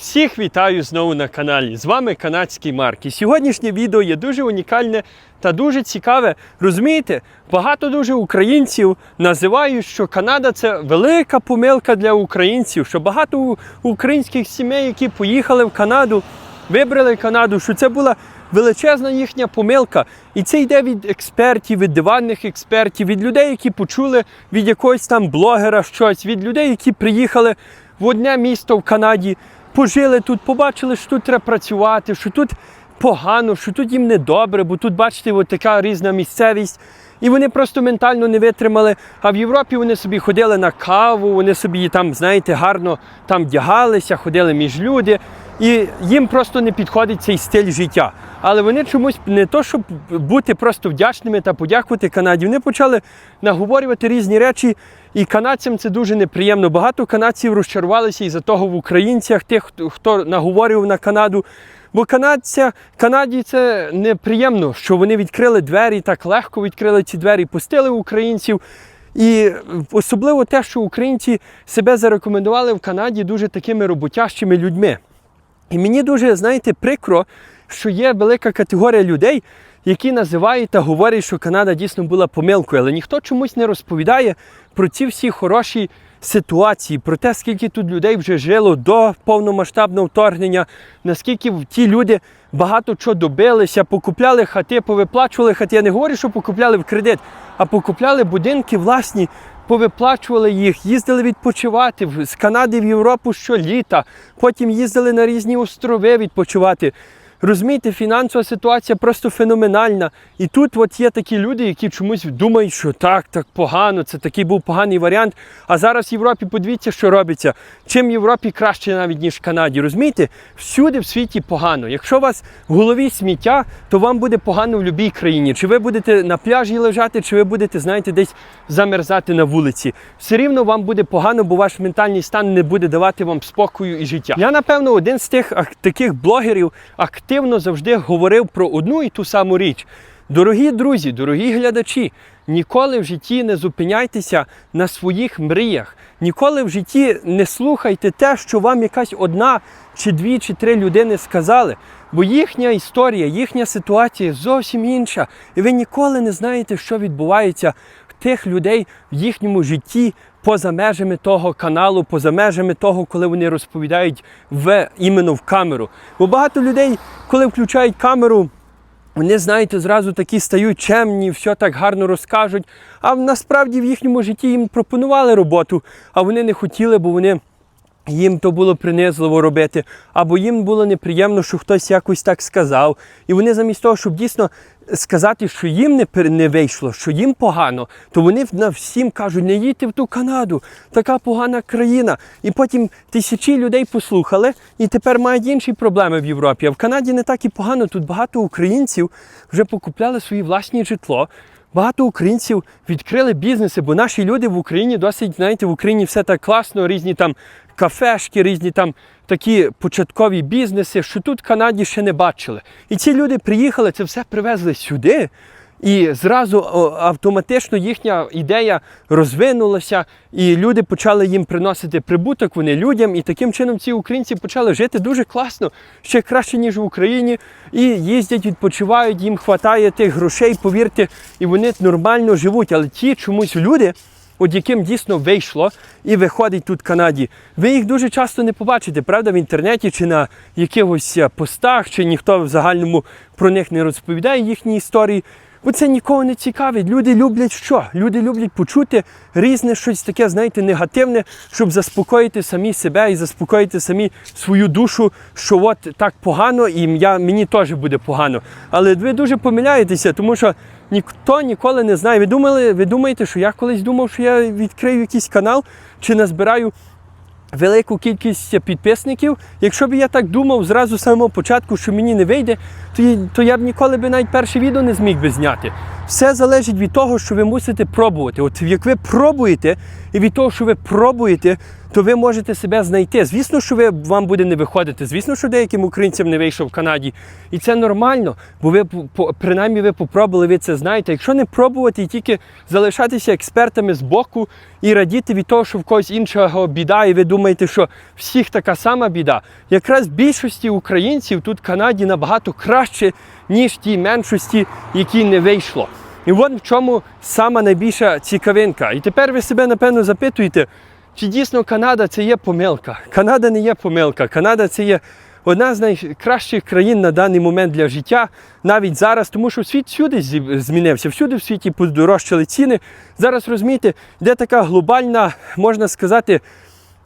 Всіх вітаю знову на каналі. З вами канадський Марк. І сьогоднішнє відео є дуже унікальне та дуже цікаве. Розумієте, багато дуже українців називають, що Канада це велика помилка для українців, що багато українських сімей, які поїхали в Канаду, вибрали Канаду, що це була величезна їхня помилка. І це йде від експертів, від диванних експертів, від людей, які почули від якогось там блогера щось, від людей, які приїхали в одне місто в Канаді, пожили тут, побачили, що тут треба працювати, що тут погано, що тут їм недобре, бо тут, бачите, от така різна місцевість. І вони просто ментально не витримали. А в Європі вони собі ходили на каву, вони собі там, знаєте, гарно там вдягалися, ходили між люди. І їм просто не підходить цей стиль життя. Але вони чомусь не то, щоб бути просто вдячними та подякувати Канаді, вони почали наговорювати різні речі, і канадцям це дуже неприємно. Багато канадців розчарувалися із-за того в українцях, тих, хто наговорював на Канаду. Бо канадця, Канаді це неприємно, що вони відкрили двері, так легко відкрили ці двері, пустили українців. І особливо те, що українці себе зарекомендували в Канаді дуже такими роботящими людьми. І мені дуже, знаєте, прикро, що є велика категорія людей, які називають та говорять, що Канада дійсно була помилкою, але ніхто чомусь не розповідає про ці всі хороші ситуації, про те, скільки тут людей вже жило до повномасштабного вторгнення, наскільки ті люди багато чого добилися, покупляли хати, повиплачували хати. Я не говорю, що покупляли в кредит, а покупляли будинки власні, повиплачували їх, їздили відпочивати з Канади в Європу щоліта, потім їздили на різні острови відпочивати. Розумієте, фінансова ситуація просто феноменальна. І тут от є такі люди, які чомусь думають, що так, так погано, це такий був поганий варіант. А зараз в Європі подивіться, що робиться. Чим в Європі краще навіть, ніж в Канаді. Розумієте, всюди в світі погано. Якщо у вас в голові сміття, то вам буде погано в будь-якій країні. Чи ви будете на пляжі лежати, чи ви будете, знаєте, десь замерзати на вулиці. Все рівно вам буде погано, бо ваш ментальний стан не буде давати вам спокою і життя. Я, напевно, один з тих ак- таких блогерів активно завжди говорив про одну і ту саму річ. Дорогі друзі, дорогі глядачі, ніколи в житті не зупиняйтеся на своїх мріях. Ніколи в житті не слухайте те, що вам якась одна чи дві чи три людини сказали. Бо їхня історія, їхня ситуація зовсім інша. І ви ніколи не знаєте, що відбувається в тих людей в їхньому житті поза межами того каналу, поза межами того, коли вони розповідають в іменно в камеру. Бо багато людей, коли включають камеру, вони, знаєте, зразу такі стають чемні, все так гарно розкажуть. А насправді в їхньому житті їм пропонували роботу, а вони не хотіли, бо вони. Їм то було принизливо робити, або їм було неприємно, що хтось якось так сказав. І вони замість того, щоб дійсно сказати, що їм не, не вийшло, що їм погано, то вони на всім кажуть, не їдьте в ту Канаду, така погана країна. І потім тисячі людей послухали і тепер мають інші проблеми в Європі. А в Канаді не так і погано. Тут багато українців вже покупляли свої власні житло. Багато українців відкрили бізнеси, бо наші люди в Україні досить, знаєте, в Україні все так класно, різні там кафешки, різні там такі початкові бізнеси, що тут в Канаді ще не бачили. І ці люди приїхали, це все привезли сюди. І зразу автоматично їхня ідея розвинулася, і люди почали їм приносити прибуток, вони людям, і таким чином ці українці почали жити дуже класно, ще краще, ніж в Україні. І їздять, відпочивають, їм вистачає тих грошей, повірте, і вони нормально живуть. Але ті чомусь люди, от яким дійсно вийшло і виходить тут в Канаді, ви їх дуже часто не побачите, правда, в інтернеті чи на якихось постах, чи ніхто в загальному про них не розповідає їхні історії. Бо це нікого не цікавить. Люди люблять що? Люди люблять почути різне щось таке, знаєте, негативне, щоб заспокоїти самі себе і заспокоїти самі свою душу, що от так погано, і я, мені теж буде погано. Але ви дуже помиляєтеся, тому що ніхто ніколи не знає. Ви думали, ви думаєте, що я колись думав, що я відкрию якийсь канал чи назбираю велику кількість підписників. Якщо б я так думав зразу з самого початку, що мені не вийде, то, я- то я б ніколи б навіть перше відео не зміг би зняти. Все залежить від того, що ви мусите пробувати. От як ви пробуєте, і від того, що ви пробуєте, то ви можете себе знайти. Звісно, що ви, вам буде не виходити. Звісно, що деяким українцям не вийшов в Канаді. І це нормально, бо ви принаймні ви попробували, ви це знаєте. Якщо не пробувати і тільки залишатися експертами з боку і радіти від того, що в когось іншого біда, і ви думаєте, що всіх така сама біда. Якраз більшості українців тут в Канаді набагато краще, ніж ті меншості, які не вийшло. І от в чому сама найбільша цікавинка. І тепер ви себе напевно запитуєте, чи дійсно Канада це є помилка? Канада не є помилка. Канада це є одна з найкращих країн на даний момент для життя, навіть зараз, тому що світ всюди змінився, всюди в світі подорожчали ціни. Зараз розумієте, де така глобальна, можна сказати,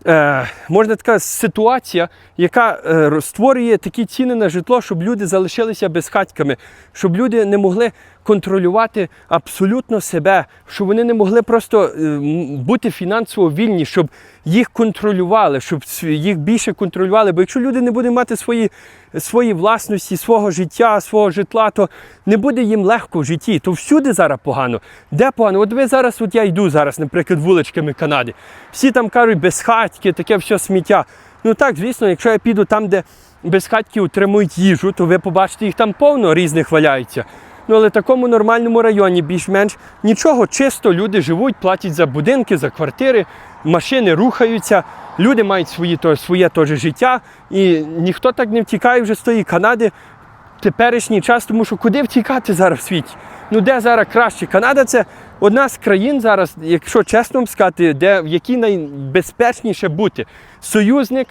е, можна така ситуація, яка е, створює такі ціни на житло, щоб люди залишилися безхатьками, щоб люди не могли контролювати абсолютно себе, щоб вони не могли просто е, бути фінансово вільні, щоб їх контролювали, щоб їх більше контролювали. Бо якщо люди не будуть мати свої, свої власності, свого життя, свого житла, то не буде їм легко в житті. То всюди зараз погано. Де погано? От ви зараз, от я йду зараз, наприклад, вуличками Канади. Всі там кажуть безхатьки, таке все сміття. Ну так, звісно, якщо я піду там, де безхатьки утримують їжу, то ви побачите, їх там повно різних валяється. Ну але в такому нормальному районі більш-менш нічого, чисто люди живуть, платять за будинки, за квартири, машини рухаються, люди мають свої, то, своє теж життя, і ніхто так не втікає вже з тої Канади теперішній час, тому що куди втікати зараз в світі? Ну де зараз краще? Канада це одна з країн зараз, якщо чесно вам сказати, де в якій найбезпечніше бути. Союзник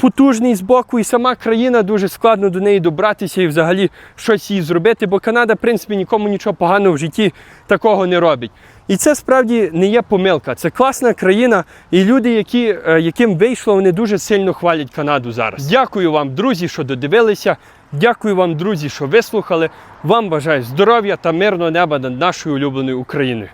потужний з боку, і сама країна дуже складно до неї добратися і взагалі щось їй зробити, бо Канада, в принципі, нікому нічого поганого в житті такого не робить. І це справді не є помилка. Це класна країна, і люди, які, е, яким вийшло, вони дуже сильно хвалять Канаду зараз. Дякую вам, друзі, що додивилися. Дякую вам, друзі, що вислухали. Вам бажаю здоров'я та мирного неба над нашою улюбленою Україною.